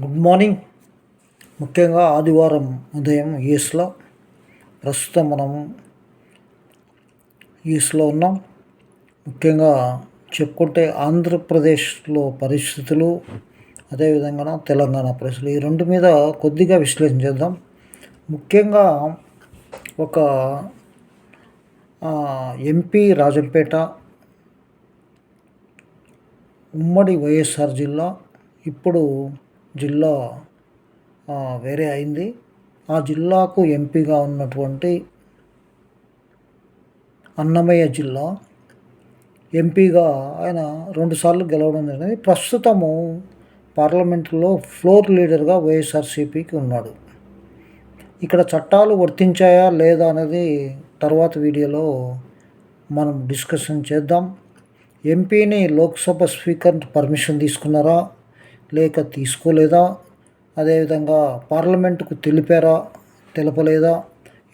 Good morning. ముఖ్యంగా ఆదివారం ఉదయం ఈస్లో ప్రస్తుతం మనం ఈస్లో ఉన్నాం. ముఖ్యంగా చెప్పుకుంటే ఆంధ్రప్రదేశ్లో పరిస్థితులు అదేవిధంగా తెలంగాణ పరిస్థితులు ఈ రెండు మీద కొద్దిగా విశ్లేషణ చేద్దాం. ముఖ్యంగా ఒక ఎంపీ రాజంపేట ఉమ్మడి వైఎస్ఆర్ జిల్లా ఇప్పుడు జిల్లా వేరే అయింది. ఆ జిల్లాకు ఎంపీగా ఉన్నటువంటి అన్నమయ్య జిల్లా. ఎంపీగా ఆయన రెండుసార్లు గెలవడం జరిగింది. ప్రస్తుతము పార్లమెంట్లో ఫ్లోర్ లీడర్గా వైఎస్ఆర్సీపీకి ఉన్నాడు. ఇక్కడ చట్టాలు వర్తించాయా లేదా అనేది తర్వాత వీడియోలో మనం డిస్కషన్ చేద్దాం. ఎంపీని లోక్సభ స్పీకర్ పర్మిషన్ తీసుకున్నారా? లేక తీసుకోలేదా? అదేవిధంగా పార్లమెంటుకు తెలిపారా? తెలపలేదా?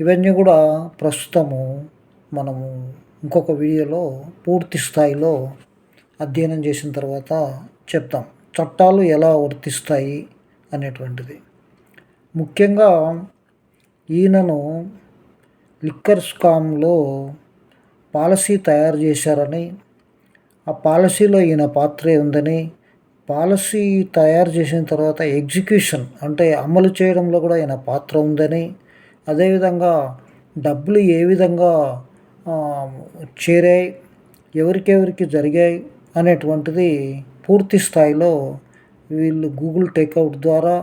ఇవన్నీ కూడా ప్రస్తుతము మనము ఇంకొక వీడియోలో పూర్తి స్థాయిలో అధ్యయనం చేసిన తర్వాత చెప్తాం. చట్టాలు ఎలా వర్తిస్తాయి అనేటువంటిది. ముఖ్యంగా ఈయనను లిక్కర్ స్కామ్లో పాలసీ తయారు చేశారని ఆ పాలసీలో ఈయన పాత్రే ఉందని పాలసీ తయారు చేసిన తర్వాత ఎగ్జిక్యూషన్ అంటే అమలు చేయడంలో కూడా ఆయన పాత్ర ఉందని అదేవిధంగా డబ్బులు ఏ విధంగా చేరాయి ఎవరికెవరికి జరిగాయి అనేటువంటిది పూర్తి స్థాయిలో వీళ్ళు గూగుల్ టేక్అవుట్ ద్వారా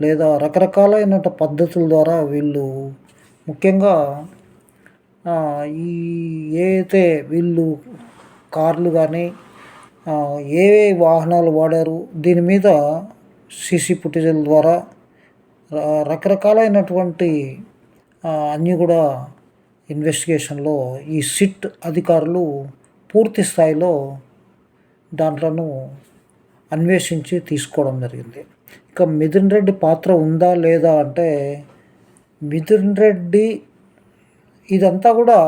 లేదా రకరకాలైన పద్ధతుల ద్వారా వీళ్ళు ముఖ్యంగా ఈ ఏదైతే వీళ్ళు కార్లు కానీ ఏ వాహనాలు వాడారు? దీని మీద సీసీ ఫుటేజీల ద్వారా రకరకాలైనటువంటి అన్నీ కూడా ఇన్వెస్టిగేషన్లో ఈ సిట్ అధికారులు పూర్తి స్థాయిలో దాంట్లను అన్వేషించి తీసుకోవడం జరిగింది. ఇక మిథున్ రెడ్డి పాత్ర ఉందా లేదా అంటే మిథున్ రెడ్డి ఇదంతా కూడా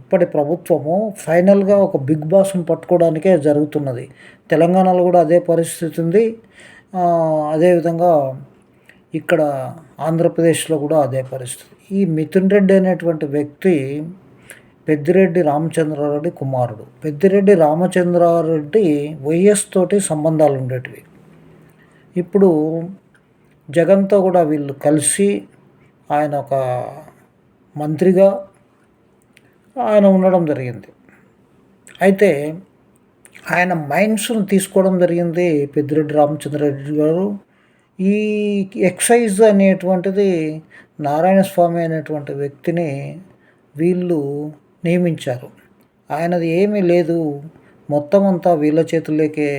ఇప్పటి ప్రభుత్వము ఫైనల్గా ఒక బిగ్ బాస్ను పట్టుకోవడానికే జరుగుతున్నది. తెలంగాణలో కూడా అదే పరిస్థితి ఉంది. అదేవిధంగా ఇక్కడ ఆంధ్రప్రదేశ్లో కూడా అదే పరిస్థితి. ఈ మిథున్ రెడ్డి అనేటువంటి వ్యక్తి పెద్దిరెడ్డి రామచంద్రారెడ్డి కుమారుడు. పెద్దిరెడ్డి రామచంద్రారెడ్డి వైఎస్ తోటి సంబంధాలు ఉండేటివి. ఇప్పుడు జగన్తో కూడా వీళ్ళు కలిసి ఆయన ఒక మంత్రిగా ఆయన ఉండడం జరిగింది. అయితే ఆయన మైండ్స్ను తీసుకోవడం జరిగింది పెద్దిరెడ్డి రామచంద్రరెడ్డి గారు. ఈ ఎక్సైజ్ అనేటువంటిది నారాయణ స్వామి అనేటువంటి వ్యక్తిని వీళ్ళు నియమించారు. ఆయనది ఏమీ లేదు. మొత్తం అంతా వీళ్ళ చేతుల్లోకే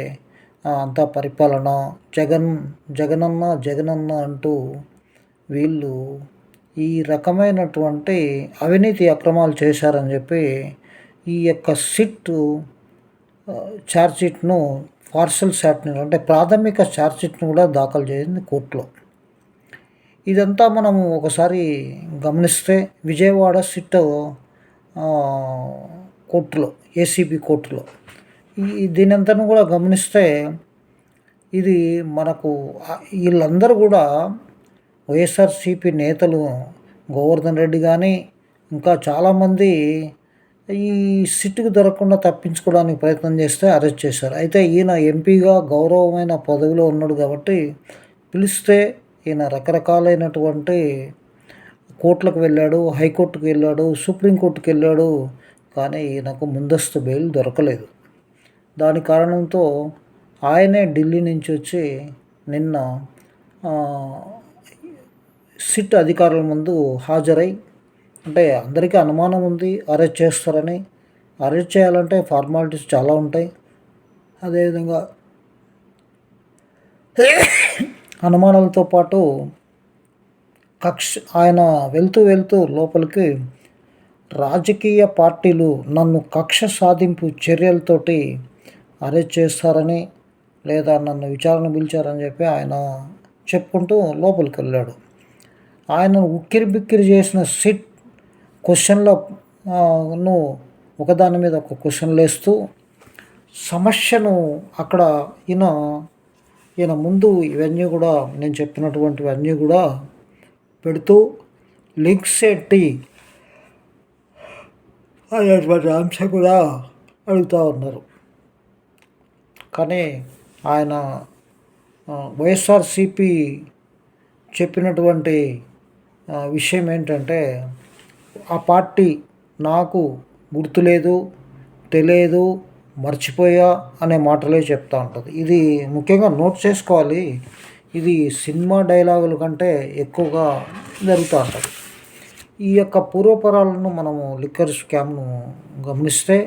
అంతా పరిపాలన. జగన్ జగనన్న జగనన్న అంటూ వీళ్ళు ఈ రకమైనటువంటి అవినీతి అక్రమాలు చేశారని చెప్పి ఈ యొక్క సిట్ ఛార్జ్షీట్ను పార్సల్ శాట్ని అంటే ప్రాథమిక ఛార్జ్షీట్ను కూడా దాఖలు చేసింది కోర్టులో. ఇదంతా మనము ఒకసారి గమనిస్తే విజయవాడ సిట్ కోర్టులో ఏసీబీ కోర్టులో. ఈ దీనంతను కూడా గమనిస్తే ఇది మనకు వీళ్ళందరూ కూడా వైఎస్ఆర్సీపీ నేతలు గోవర్ధన్ రెడ్డి కానీ ఇంకా చాలామంది ఈ సిట్టుకు దొరకకుండా తప్పించుకోవడానికి ప్రయత్నం చేస్తే అరెస్ట్ చేశారు. అయితే ఈయన ఎంపీగా గౌరవమైన పదవిలో ఉన్నాడు కాబట్టి పిలిస్తే ఈయన రకరకాలైనటువంటి కోర్టులకు వెళ్ళాడు హైకోర్టుకు వెళ్ళాడు సుప్రీంకోర్టుకు వెళ్ళాడు కానీ ఈయనకు ముందస్తు బెయిల్ దొరకలేదు. దాని కారణంతో ఆయనే ఢిల్లీ నుంచి వచ్చి నిన్న సిట్ అధికారుల ముందు హాజరై అంటే అందరికీ అనుమానం ఉంది అరెస్ట్ చేస్తారని. అరెస్ట్ చేయాలంటే ఫార్మాలిటీస్ చాలా ఉంటాయి. అదేవిధంగా అనుమానాలతో పాటు కక్ష ఆయన వెళ్తూ వెళ్తూ లోపలికి రాజకీయ పార్టీలు నన్ను కక్ష సాధింపు చర్యలతోటి అరెస్ట్ చేస్తారని లేదా నన్ను విచారణ పిలిచారని చెప్పి ఆయన చెప్పుకుంటూ లోపలికి వెళ్ళాడు. ఆయన ఉక్కిరి బిక్కిరి చేసిన సిట్ క్వశ్చన్లో ను ఒకదాని మీద ఒక క్వశ్చన్లు వేస్తూ సమస్యను అక్కడ ఈయన ఈయన ముందు ఇవన్నీ కూడా నేను చెప్పినటువంటివన్నీ కూడా పెడుతూ లింక్స్ ఎట్టి అనేటువంటి అంశం కూడా అడుగుతూ ఉన్నారు. కానీ ఆయన వైఎస్ఆర్సిపి చెప్పినటువంటి విషయం ఏంటంటే ఆ పార్టీ నాకు గుర్తులేదు తెలియదు మర్చిపోయా అనే మాటలే చెప్తా ఉంటుంది. ఇది ముఖ్యంగా నోట్ చేసుకోవాలి. ఇది సినిమా డైలాగుల కంటే ఎక్కువగా జరుగుతూ ఉంటుంది. ఈ యొక్క పూర్వపరాలను మనము లిక్కర్ స్కామ్ను గమనిస్తే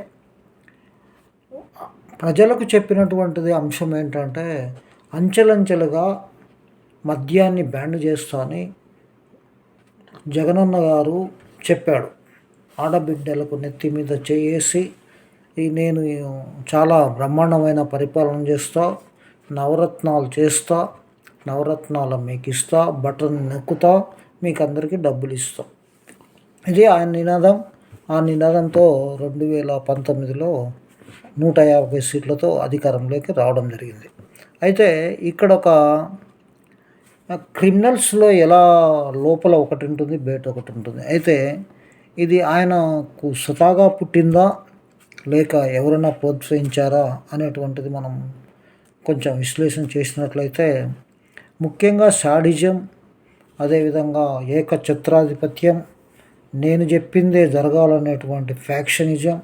ప్రజలకు చెప్పినటువంటిది అంశం ఏంటంటే అంచెలంచెలుగా మద్యాన్ని బ్యాన్ చేస్తా అని జగనన్న గారు చెప్పాడు. ఆడబిడ్డలకు నెత్తి మీద చేసి నేను చాలా బ్రహ్మాండమైన పరిపాలన చేస్తా నవరత్నాలు చేస్తా నవరత్నాలు మీకు ఇస్తా బటన్ నొక్కుతా మీకు అందరికీ డబ్బులు ఇస్తా ఇది ఆయన నినాదం. ఆ నినాదంతో రెండు వేల పంతొమ్మిదిలో నూట యాభై సీట్లతో అధికారంలోకి రావడం జరిగింది. అయితే ఇక్కడ ఒక క్రిమినల్స్లో ఎలా లోపల ఒకటి ఉంటుంది బయట ఒకటి ఉంటుంది. అయితే ఇది ఆయనకు స్వతహాగా పుట్టిందా లేక ఎవరైనా ప్రోత్సహించారా అనేటువంటిది మనం కొంచెం విశ్లేషణ చేసినట్లయితే ముఖ్యంగా సాడిజం అదేవిధంగా ఏకఛత్రాధిపత్యం నేను చెప్పిందే జరగాలనేటువంటి ఫ్యాక్షనిజం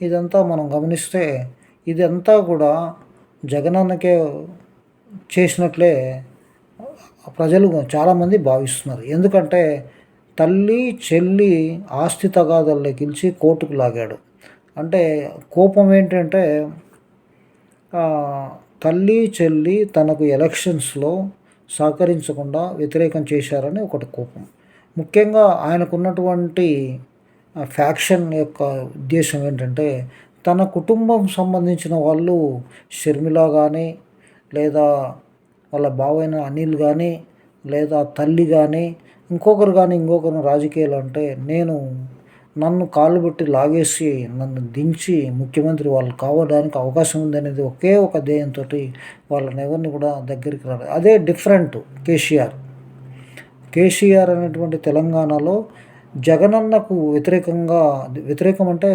ఇదంతా మనం గమనిస్తే ఇదంతా కూడా జగనన్నకే చేసినట్లే ప్రజలు చాలామంది భావిస్తున్నారు. ఎందుకంటే తల్లి చెల్లి ఆస్తి తగాదల్లో గెలిచి కోర్టుకు లాగాడు. అంటే కోపం ఏంటంటే తల్లి చెల్లి తనకు ఎలక్షన్స్లో సహకరించకుండా వ్యతిరేకం చేశారని ఒకటి కోపం. ముఖ్యంగా ఆయనకున్నటువంటి ఫ్యాక్షన్ యొక్క ఉద్దేశం ఏంటంటే తన కుటుంబం సంబంధించిన వాళ్ళు షర్మిల కానీ లేదా వాళ్ళ బావైన అనిల్ కానీ లేదా తల్లి కానీ ఇంకొకరు కానీ ఇంకొకరు రాజకీయాలు అంటే నేను నన్ను కాళ్ళు పెట్టి లాగేసి నన్ను దించి ముఖ్యమంత్రి వాళ్ళు కావడానికి అవకాశం ఉందనేది ఒకే ఒక ధ్యేయంతో వాళ్ళని ఎవరిని కూడా దగ్గరికి రాలేదు అదే డిఫరెంట్ కేసీఆర్. కేసీఆర్ అనేటువంటి తెలంగాణలో జగనన్నకు వ్యతిరేకంగా వ్యతిరేకం అంటే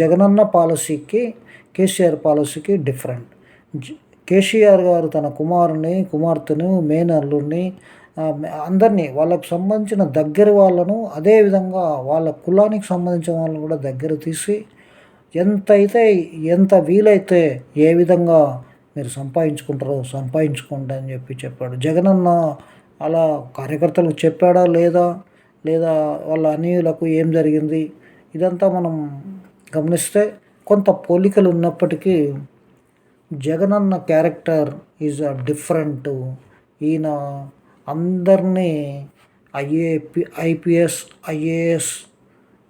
జగనన్న పాలసీకి కేసీఆర్ పాలసీకి డిఫరెంట్. కేసీఆర్ గారు తన కుమారుని కుమార్తెను మేనల్లుని అందరినీ వాళ్ళకు సంబంధించిన దగ్గర వాళ్ళను అదేవిధంగా వాళ్ళ కులానికి సంబంధించిన వాళ్ళని కూడా దగ్గర తీసి ఎంత అయితే ఎంత వీలైతే ఏ విధంగా మీరు సంపాదించుకుంటారో సంపాదించుకోండి అని చెప్పి చెప్పాడు. జగనన్న అలా కార్యకర్తలకు చెప్పాడా లేదా? లేదా వాళ్ళ అనియులకు ఏం జరిగింది? ఇదంతా మనం గమనిస్తే కొంత పోలికలు ఉన్నప్పటికీ Jagananna character is a different. ఈయన అందరినీ ఐఏపి ఐపీఎస్ ఐఏఎస్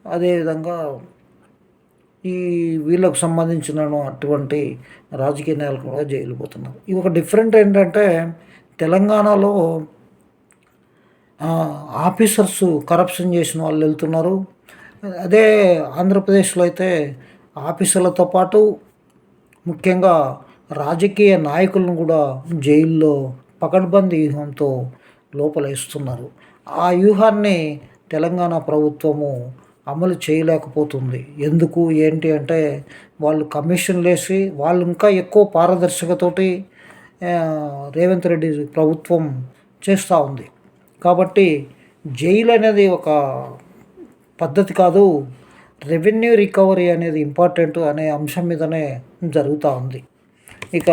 అదేవిధంగా ఈ వీళ్ళకు సంబంధించిన అటువంటి రాజకీయ నాయకులు కూడా జైలు పోతున్నారు ఇది ఒక డిఫరెంట్ ఏంటంటే తెలంగాణలో ఆఫీసర్స్ కరప్షన్ చేసిన వాళ్ళు వెళ్తున్నారు. అదే ఆంధ్రప్రదేశ్లో అయితే ఆఫీసర్లతో పాటు ముఖ్యంగా రాజకీయ నాయకులను కూడా జైల్లో పకడ్బందీ వ్యూహంతో లోపలేస్తున్నారు. ఆ వ్యూహాన్ని తెలంగాణ ప్రభుత్వము అమలు చేయలేకపోతుంది. ఎందుకు? ఏంటి అంటే వాళ్ళు కమిషన్లు వేసి వాళ్ళు ఇంకా ఎక్కువ పారదర్శకతోటి రేవంత్ రెడ్డి ప్రభుత్వం చేస్తూ ఉంది. కాబట్టి జైలు అనేది ఒక పద్ధతి కాదు. రెవెన్యూ రికవరీ అనేది ఇంపార్టెంట్ అనే అంశం మీదనే జరుగుతూ ఉంది. ఇక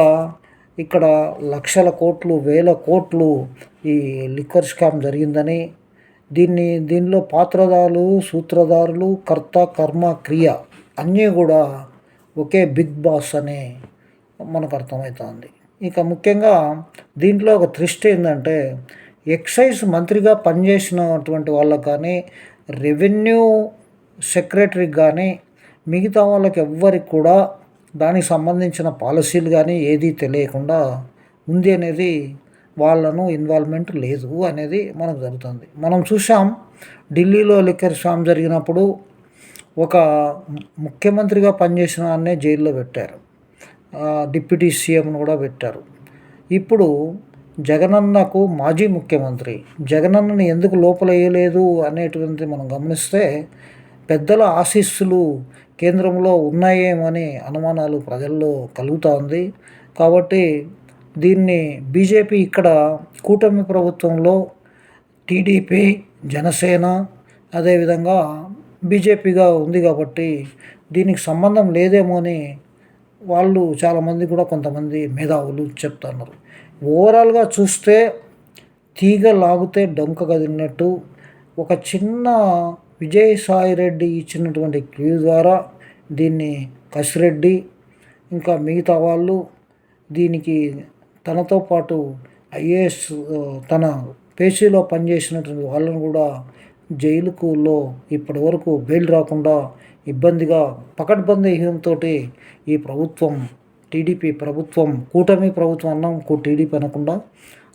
ఇక్కడ లక్షల కోట్లు వేల కోట్లు ఈ లిక్కర్ స్కామ్ జరిగిందని దీన్ని దీనిలో పాత్రదారులు సూత్రధారులు కర్త కర్మ క్రియ అన్నీ కూడా ఒకే బిగ్ బాస్ అనే మనకు అర్థమవుతుంది. ఇక ముఖ్యంగా దీంట్లో ఒక దృష్టి ఏంటంటే ఎక్సైజ్ మంత్రిగా పనిచేసినటువంటి వాళ్ళకు కానీ రెవెన్యూ సెక్రటరీకి కానీ మిగతా వాళ్ళకి ఎవ్వరికి కూడా దానికి సంబంధించిన పాలసీలు కానీ ఏదీ తెలియకుండా ఉంది అనేది వాళ్ళను ఇన్వాల్వ్మెంట్ లేదు అనేది మనకు జరుగుతుంది. మనం చూసాం ఢిల్లీలో లిక్కర్ స్కామ్ జరిగినప్పుడు ఒక ముఖ్యమంత్రిగా పనిచేసిన వాడినే జైల్లో పెట్టారు. డిప్యూటీ సీఎంను కూడా పెట్టారు. ఇప్పుడు జగనన్నకు మాజీ ముఖ్యమంత్రి జగనన్నని ఎందుకు లోపల వేయలేదు అనేటువంటిది మనం గమనిస్తే పెద్దల ఆశీస్సులు కేంద్రంలో ఉన్నాయేమని అనుమానాలు ప్రజల్లో కలుగుతూ ఉంది కాబట్టి దీన్ని బీజేపీ ఇక్కడ కూటమి ప్రభుత్వంలో టీడీపీ జనసేన అదేవిధంగా బీజేపీగా ఉంది కాబట్టి దీనికి సంబంధం లేదేమో అని వాళ్ళు చాలామంది కూడా కొంతమంది మేధావులు చెప్తున్నారు. ఓవరాల్గా చూస్తే తీగ లాగితే డొంక కదిలినట్టు ఒక చిన్న విజయసాయి రెడ్డి ఇచ్చినటువంటి క్లూ ద్వారా దీన్ని కసిరెడ్డి ఇంకా మిగతా వాళ్ళు దీనికి తనతో పాటు ఐఏఎస్ తన పేషీలో పనిచేసినటువంటి వాళ్ళను కూడా జైలుకులో ఇప్పటి వరకు బెయిల్ రాకుండా ఇబ్బందిగా పకడ్బందీ వ్యూహంతో ఈ ప్రభుత్వం టీడీపీ ప్రభుత్వం కూటమి ప్రభుత్వం అన్నాం టీడీపీ అనకుండా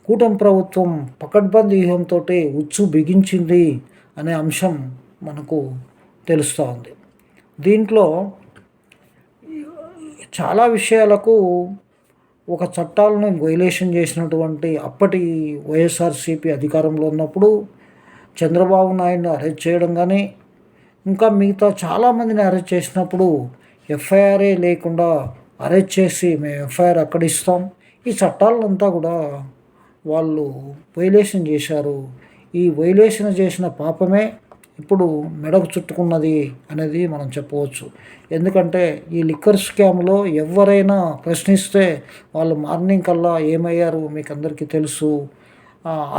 కూటమి ప్రభుత్వం పకడ్బందీ వ్యూహంతో ఉచ్చు బిగించింది అనే అంశం మనకు తెలుస్తోంది. దీంట్లో చాలా విషయాలకు ఒక చట్టాలను వైలేషన్ చేసినటువంటి అప్పటి వైఎస్ఆర్సీపీ అధికారంలో ఉన్నప్పుడు చంద్రబాబు నాయుడుని అరెస్ట్ చేయడం కానీ ఇంకా మిగతా చాలామందిని అరెస్ట్ చేసినప్పుడు ఎఫ్ఐఆర్ఏ లేకుండా అరెస్ట్ చేసి మేము ఎఫ్ఐఆర్ అక్కడ ఇస్తాం ఈ చట్టాలంతా కూడా వాళ్ళు వైలేషన్ చేశారు. ఈ వైలేషన్ చేసిన పాపమే ఇప్పుడు మెడకు చుట్టుకున్నది అనేది మనం చెప్పవచ్చు. ఎందుకంటే ఈ లిక్కర్ స్కామ్లో ఎవరైనా ప్రశ్నిస్తే వాళ్ళు మార్నింగ్ కల్లా ఏమయ్యారు మీకు అందరికీ తెలుసు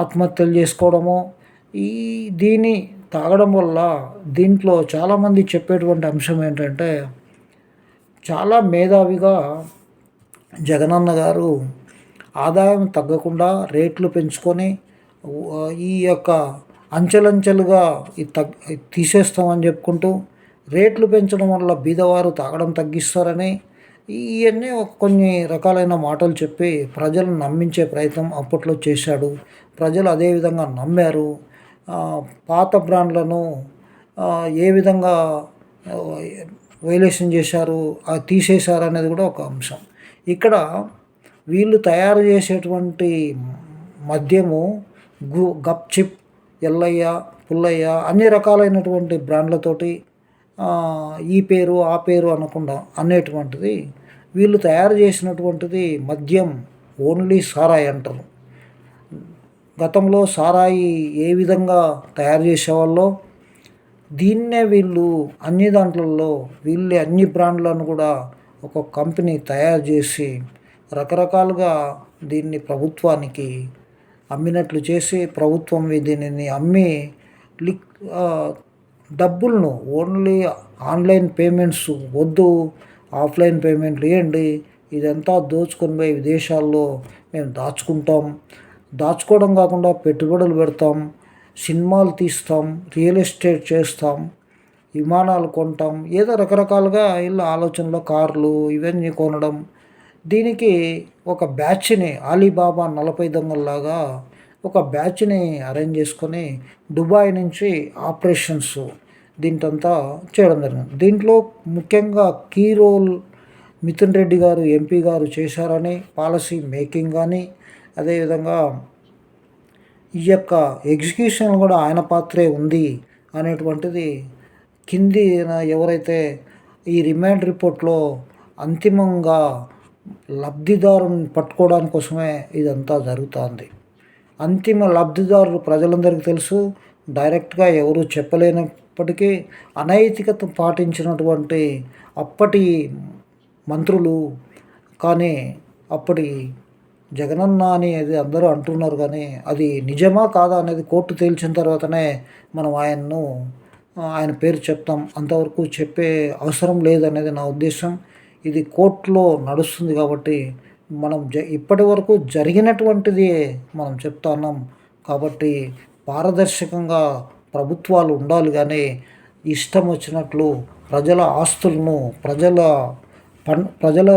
ఆత్మహత్యలు చేసుకోవడము ఈ దీన్ని తాగడం వల్ల దీంట్లో చాలామంది చెప్పేటువంటి అంశం ఏంటంటే చాలా మేధావిగా జగనన్న గారు ఆదాయం తగ్గకుండా రేట్లు పెంచుకొని ఈ యొక్క అంచెలంచెలుగా తగ్ తీసేస్తామని చెప్పుకుంటూ రేట్లు పెంచడం వల్ల బీదవారు తాగడం తగ్గిస్తారని ఇవన్నీ కొన్ని రకాలైన మాటలు చెప్పి ప్రజలను నమ్మించే ప్రయత్నం అప్పట్లో చేశాడు. ప్రజలు అదేవిధంగా నమ్మారు. పాత బ్రాండ్లను ఏ విధంగా వైలేషన్ చేశారు తీసేశారు అనేది కూడా ఒక అంశం. ఇక్కడ వీళ్ళు తయారు చేసేటువంటి మద్యము గు గప్ చిప్ ఎల్లయ్య పుల్లయ్య అన్ని రకాలైనటువంటి బ్రాండ్లతోటి ఈ పేరు ఆ పేరు అనకుండా అనేటువంటిది వీళ్ళు తయారు చేసినటువంటిది మద్యం ఓన్లీ సారాయి అంటారు. గతంలో సారాయి ఏ విధంగా తయారు చేసేవాళ్ళో దీన్నే వీళ్ళు అన్ని దాంట్లలో వీళ్ళే అన్ని బ్రాండ్లను కూడా ఒక కంపెనీ తయారు చేసి రకరకాలుగా దీన్ని ప్రభుత్వానికి అమ్మినట్లు చేసి ప్రభుత్వం దీనిని అమ్మి లిక్ డబ్బులను ఓన్లీ ఆన్లైన్ పేమెంట్స్ వద్దు ఆఫ్లైన్ పేమెంట్లు ఇవ్వండి ఇదంతా దోచుకొని పోయి విదేశాల్లో మేము దాచుకుంటాం. దాచుకోవడం కాకుండా పెట్టుబడులు పెడతాం సినిమాలు తీస్తాం రియల్ ఎస్టేట్ చేస్తాం విమానాలు కొంటాం ఏదో రకరకాలుగా వీళ్ళ ఆలోచనలో కార్లు ఇవన్నీ కొనడం. దీనికి ఒక బ్యాచ్ని అలీబాబా నలభై దొంగల్లాగా ఒక బ్యాచ్ని అరేంజ్ చేసుకొని దుబాయ్ నుంచి ఆపరేషన్స్ దీంతంతా చేయడం జరిగింది. దీంట్లో ముఖ్యంగా కీ రోల్ మిథున్ రెడ్డి గారు ఎంపీ గారు చేశారని పాలసీ మేకింగ్ కానీ అదేవిధంగా ఈ యొక్క ఎగ్జిక్యూషన్ కూడా ఆయన పాత్రే ఉంది అనేటువంటిది కింది ఎవరైతే ఈ రిమాండ్ రిపోర్ట్లో అంతిమంగా లబ్ధిదారుని పట్టుకోవడానికి కోసమే ఇదంతా జరుగుతుంది. అంతిమ లబ్ధిదారులు ప్రజలందరికీ తెలుసు డైరెక్ట్గా ఎవరు చెప్పలేనప్పటికీ అనైతికత పాటించినటువంటి అప్పటి మంత్రులు కానీ అప్పటి జగనన్న అని అది అందరూ అంటున్నారు కానీ అది నిజమా కాదా అనేది కోర్టు తేల్చిన తర్వాతనే మనం ఆయన్ను ఆయన పేరు చెప్తాం. అంతవరకు చెప్పే అవసరం లేదనేది నా ఉద్దేశం. ఇది కోర్టులో నడుస్తుంది కాబట్టి మనం జ ఇప్పటి వరకు జరిగినటువంటిది మనం చెప్తా ఉన్నాం. కాబట్టి పారదర్శకంగా ప్రభుత్వాలు ఉండాలి కానీ ఇష్టం వచ్చినట్లు ప్రజల ఆస్తులను ప్రజల పన్ ప్రజల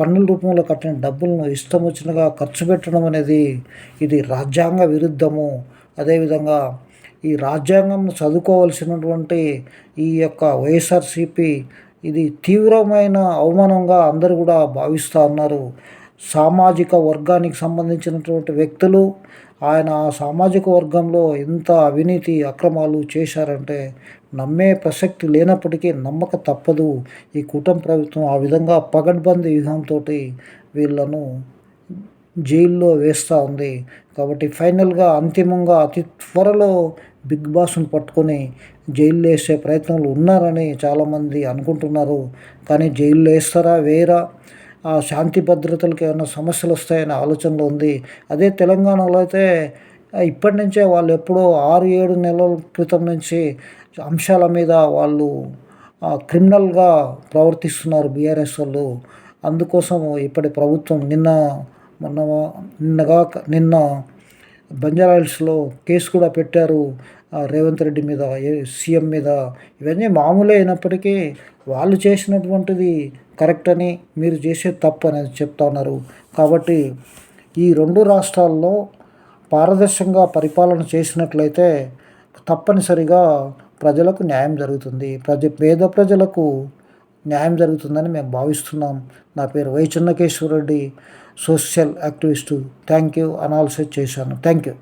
పన్నుల రూపంలో కట్టిన డబ్బులను ఇష్టం వచ్చినగా ఖర్చు పెట్టడం అనేది ఇది రాజ్యాంగ విరుద్ధము. అదేవిధంగా ఈ రాజ్యాంగం చదువుకోవాల్సినటువంటి ఈ యొక్క వైఎస్ఆర్సిపి ఇది తీవ్రమైన అవమానంగా అందరూ కూడా భావిస్తూ ఉన్నారు. సామాజిక వర్గానికి సంబంధించినటువంటి వ్యక్తులు ఆయన ఆ సామాజిక వర్గంలో ఎంత అవినీతి అక్రమాలు చేశారంటే నమ్మే ప్రసక్తి లేనప్పటికీ నమ్మక తప్పదు. ఈ కూటమి ప్రభుత్వం ఆ విధంగా పగడ్బందీ వ్యూహంతో వీళ్ళను జైల్లో వేస్తూ ఉంది. కాబట్టి ఫైనల్గా అంతిమంగా అతి త్వరలో బిగ్ బాస్ను పట్టుకొని జైల్లో వేసే ప్రయత్నంలో ఉన్నారని చాలామంది అనుకుంటున్నారు. కానీ జైల్లో వేస్తారా? వేరా ఆ శాంతి భద్రతలకు ఏమైనా సమస్యలు వస్తాయనే ఆలోచనలో ఉంది. అదే తెలంగాణలో అయితే ఇప్పటి నుంచే వాళ్ళు ఎప్పుడో ఆరు ఏడు నెలల క్రితం నుంచి అంశాల మీద వాళ్ళు క్రిమినల్గా ప్రవర్తిస్తున్నారు బీఆర్ఎస్ వాళ్ళు. అందుకోసం ఇప్పటి ప్రభుత్వం నిన్న మొన్న నిన్నగా నిన్న బంజారాహిల్స్లో కేసు కూడా పెట్టారు. రేవంత్ రెడ్డి మీద సీఎం మీద. ఇవన్నీ మామూలే అయినప్పటికీ వాళ్ళు చేసినటువంటిది కరెక్ట్ అని మీరు చేసే తప్పు అనేది చెప్తా ఉన్నారు. కాబట్టి ఈ రెండు రాష్ట్రాల్లో పారదర్శకంగా పరిపాలన చేసినట్లయితే తప్పనిసరిగా ప్రజలకు న్యాయం జరుగుతుంది. ప్రజ పేద ప్రజలకు న్యాయం జరుగుతుందని మేము భావిస్తున్నాం. నా పేరు Y. Chennakeshwara Reddy. Social activist thank you analysis చేశాను. Thank you